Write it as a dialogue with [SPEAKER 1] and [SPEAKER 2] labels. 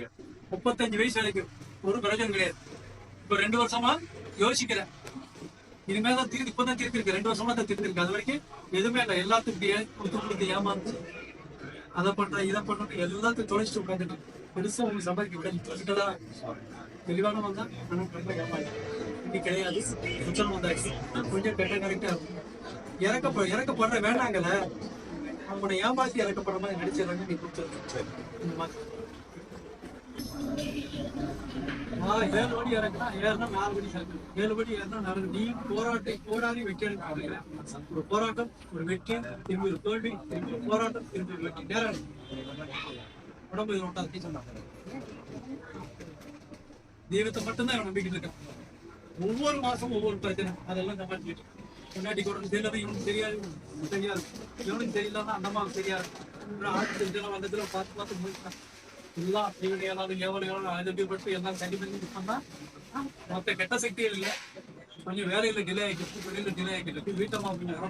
[SPEAKER 1] முப்பத்தி முப்பத்தஞ்சு வயசு வரைக்கும் ஒரு பிரயோஜனம் கிடையாது. இப்ப ரெண்டு வருஷமா யோசிக்கிறேன். இனிமே தான் திருப்பி இப்பதான் தீர்த்து இருக்கு ரெண்டு வருஷமா தான் திருப்பி இருக்கு அது வரைக்கும் எதுவுமே இல்லை. எல்லாத்துக்கும் கொடுத்து கொடுத்து ஏமாந்து அதை பண்றேன் இதை பண்றேன் எல்லாத்தையும் தொலைச்சிட்டு உட்காந்துட்டு பெருசா உங்களுக்கு சம்பாதிக்க விடல தெளிவான வந்தா ஆனா ரொம்ப ஏமாறி இன்னைக்கு கிடையாது. குற்றம் வந்தாச்சு. கொஞ்சம் கெட்ட கரெக்டா இறக்க இறக்கப்படுற வேண்டாங்கல்ல. அவனை ஏமாத்தி இறக்கப்படுற மாதிரி நடிச்சிடறாங்க நீ கொடுத்துருக்க இந்த மாதிரி. ஏழு படி இறக்குனா ஏறுனா நாலு படி இறக்கணும். ஏழு படி ஏறினா நாலு நீ போராட்டி போராடி வெற்றி ஒரு போராட்டம் ஒரு வெற்றி திரும்பி ஒரு தோல்வி திரும்பி ஒரு போராட்டம் திரும்பி ஒரு வெற்றி. நேரம் உடம்பு இது ஒட்டாது சொன்னாங்க தெய்வத்தை மட்டும்தான் இவன் நம்பிக்கிட்டு இருக்கேன். ஒவ்வொரு மாசமும் ஒவ்வொரு பிரச்சனை. அதெல்லாம் சமாளிச்சுட்டு முன்னாடி கூட தெரியாது இவனுக்கு தெரியாது தெரியாது. இவனுக்கு தெரியலன்னா அந்த அம்மாவுக்கு தெரியாது. அப்புறம் ஆட்சி தெரிஞ்சலாம் வந்ததுல பார்த்து பார்த்து முடிச்சான் எல்லாம் இவன் ஏதாவது எவ்வளோ எவ்வளவு அனுப்பிப்பட்டு எல்லாம் சரி பண்ணி பண்ணால் மற்ற கெட்ட சக்திகள் இல்லை. கொஞ்சம் வேலையில் டிலே ஆகிட்டு வெளியில் டிலே ஆகிட்டு வீட்டம்மா கொஞ்சம்